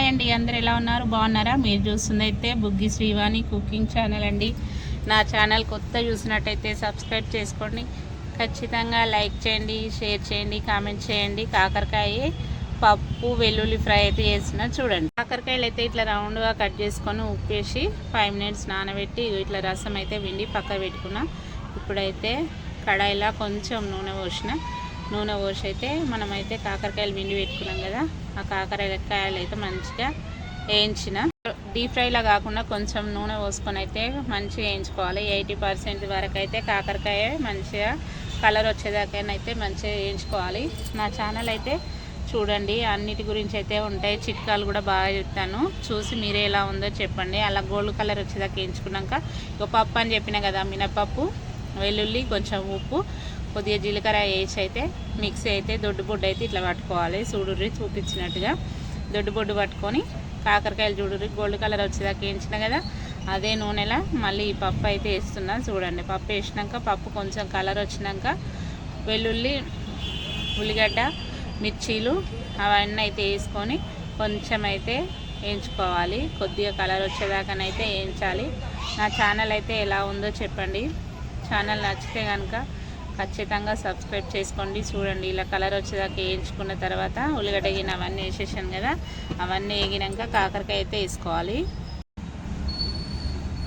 Hi అండి అందరు ఎలా ఉన్నారు? బాగున్నారా? మీరు చూస్తుంది అయితే బుగ్గి శ్రీవాణి కుకింగ్ ఛానల్ అండి. నా ఛానల్ కొత్త చూసినట్టయితే సబ్స్క్రైబ్ చేసుకోండి. ఖచ్చితంగా లైక్ చేయండి షేర్ చేయండి కామెంట్ చేయండి. కాకరకాయ పప్పు వెల్లుల్లి ఫ్రై అయితే చేసిన చూడండి. కాకరకాయలు అయితే ఇట్లా రౌండ్గా కట్ చేసుకొని ఉప్పేసి ఫైవ్ మినిట్స్ నానబెట్టి ఇట్లా రసం అయితే విండి పక్క పెట్టుకున్నా. ఇప్పుడైతే కడాయిలో కొంచెం నూనె పోసిన. నూనె పోసి అయితే మనమైతే కాకరకాయలు మిండి పెట్టుకున్నాం కదా ఆ కాకరకాయలు అయితే మంచిగా వేయించిన. డీప్ ఫ్రైలా కాకుండా కొంచెం నూనె పోసుకొని అయితే మంచిగా వేయించుకోవాలి. ఎయిటీ పర్సెంట్ వరకు అయితే కాకరకాయ మంచిగా కలర్ వచ్చేదాకైతే మంచిగా వేయించుకోవాలి. నా ఛానల్ అయితే చూడండి అన్నిటి గురించి అయితే ఉంటాయి. చిట్కాలు కూడా బాగా చెప్తాను. చూసి మీరే ఎలా ఉందో చెప్పండి. అలా గోల్డ్ కలర్ వచ్చేదాకా వేయించుకున్నాక ఇక పప్పు అని చెప్పిన కదా మినపప్పు వెల్లుల్లి కొంచెం ఉప్పు. కొద్దిగా జీలకర్ర వేసి అయితే మిక్సీ అయితే దొడ్డు బొడ్డు అయితే ఇట్లా పట్టుకోవాలి. చూడుర్రి చూపించినట్టుగా దొడ్డు బొడ్డు పట్టుకొని కాకరకాయలు చూడుర్రి గోల్డ్ కలర్ వచ్చేదాకా వేయించిన కదా అదే నూనెలా మళ్ళీ ఈ పప్పు అయితే వేస్తున్నా. చూడండి పప్పు వేసినాక పప్పు కొంచెం కలర్ వచ్చినాక వెల్లుల్లి ఉల్లిగడ్డ మిర్చీలు అవన్నీ అయితే వేసుకొని కొంచెం అయితే వేయించుకోవాలి. కొద్దిగా కలర్ వచ్చేదాకానైతే వేయించాలి. నా ఛానల్ అయితే ఎలా ఉందో చెప్పండి. ఛానల్ నచ్చితే కనుక ఖచ్చితంగా సబ్స్క్రైబ్ చేసుకోండి. చూడండి ఇలా కలర్ వచ్చేదాకా వేయించుకున్న తర్వాత ఉల్లిగడ్డ గిన్నె అవన్నీ వేసేసాను కదా అవన్నీ వేగినాక కాకరకాయ అయితే వేసుకోవాలి.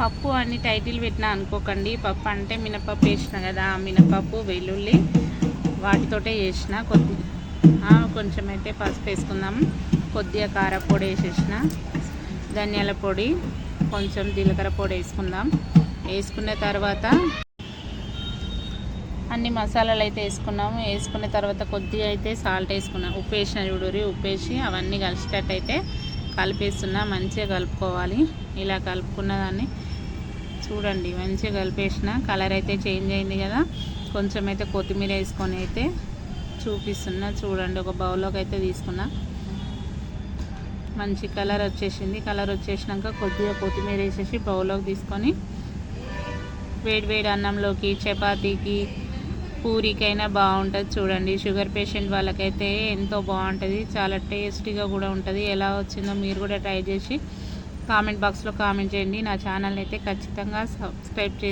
పప్పు అని టైటిల్ పెట్టినా అనుకోకండి. పప్పు అంటే మినపప్పు వేసిన కదా మినపప్పు వెల్లుల్లి వాటితోటే చేసిన కొద్ది కొంచెం అయితే పసుపు వేసుకుందాం. కొద్దిగా కారపొడి వేసేసిన. ధనియాల పొడి కొంచెం జీలకర్ర పొడి వేసుకుందాం. వేసుకున్న తర్వాత అన్ని మసాలాలు అయితే వేసుకున్నాము. వేసుకున్న తర్వాత కొద్దిగా అయితే సాల్ట్ వేసుకున్నాం. ఉప్పు వేసిన చూడూరి ఉప్పు వేసి అవన్నీ కలిసేటట్టు అయితే కలిపేస్తున్నా. మంచిగా కలుపుకోవాలి. ఇలా కలుపుకున్న దాన్ని చూడండి మంచిగా కలిపేసిన. కలర్ అయితే చేంజ్ అయింది కదా. కొంచెం అయితే కొత్తిమీర వేసుకొని అయితే చూపిస్తున్నా. చూడండి ఒక బౌల్లోకి అయితే తీసుకున్నా. మంచి కలర్ వచ్చేసింది. కలర్ వచ్చేసినాక కొద్దిగా కొత్తిమీర వేసేసి బౌల్లోకి తీసుకొని వేడి వేడి అన్నంలోకి చపాతీకి పూరికైనా బాగుంటుంది చూడండి. షుగర్ పేషెంట్ వాళ్ళకైతే ఎంతో బాగుంటుంది. చాలా టేస్టీగా కూడా ఉంటుంది. ఎలా వచ్చిందో మీరు కూడా ట్రై చేసి కామెంట్ బాక్స్లో కామెంట్ చేయండి. నా ఛానల్ అయితే ఖచ్చితంగా సబ్స్క్రైబ్ చేయండి.